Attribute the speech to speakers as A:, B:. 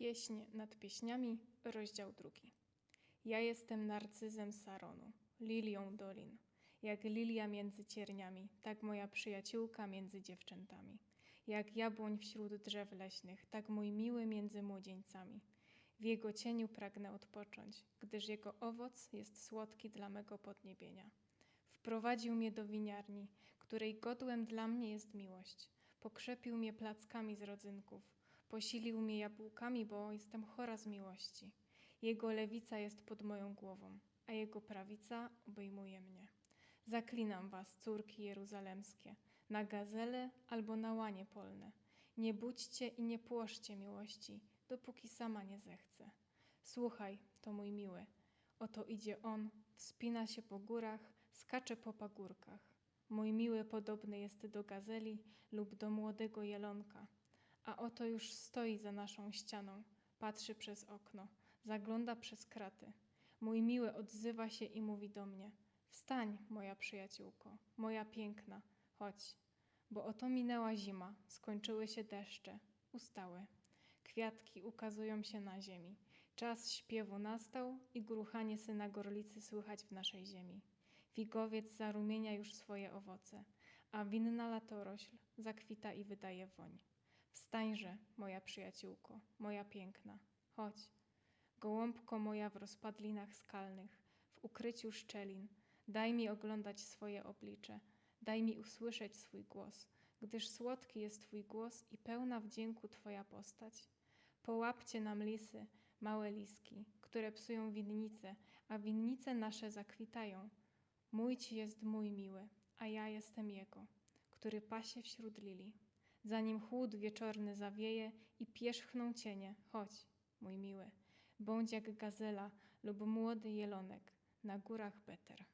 A: Pieśń nad pieśniami, rozdział drugi. Ja jestem narcyzem Saronu, lilią dolin. Jak lilia między cierniami, tak moja przyjaciółka między dziewczętami. Jak jabłoń wśród drzew leśnych, tak mój miły między młodzieńcami. W jego cieniu pragnę odpocząć, gdyż jego owoc jest słodki dla mego podniebienia. Wprowadził mnie do winiarni, której godłem dla mnie jest miłość. Pokrzepił mnie plackami z rodzynków, posilił mnie jabłkami, bo jestem chora z miłości. Jego lewica jest pod moją głową, a jego prawica obejmuje mnie. Zaklinam was, córki jeruzalemskie, na gazele albo na łanie polne. Nie budźcie i nie płoszcie miłości, dopóki sama nie zechce. Słuchaj, to mój miły. Oto idzie on, wspina się po górach, skacze po pagórkach. Mój miły podobny jest do gazeli lub do młodego jelonka. A oto już stoi za naszą ścianą, patrzy przez okno, zagląda przez kraty. Mój miły odzywa się i mówi do mnie: Wstań, moja przyjaciółko, moja piękna, chodź, bo oto minęła zima, skończyły się deszcze, ustały. Kwiatki ukazują się na ziemi. Czas śpiewu nastał i gruchanie syna gorlicy słychać w naszej ziemi. Figowiec zarumienia już swoje owoce, a winna latorośl zakwita i wydaje woń. Wstańże, moja przyjaciółko, moja piękna, chodź. Gołąbko moja w rozpadlinach skalnych, w ukryciu szczelin, daj mi oglądać swoje oblicze, daj mi usłyszeć swój głos, gdyż słodki jest Twój głos i pełna wdzięku Twoja postać. Połapcie nam lisy, małe liski, które psują winnice, a winnice nasze zakwitają. Mój Ci jest mój miły, a ja jestem Jego, który pasie wśród lili. Zanim chłód wieczorny zawieje i pierzchną cienie, chodź, mój miły, bądź jak gazela lub młody jelonek na górach Beter.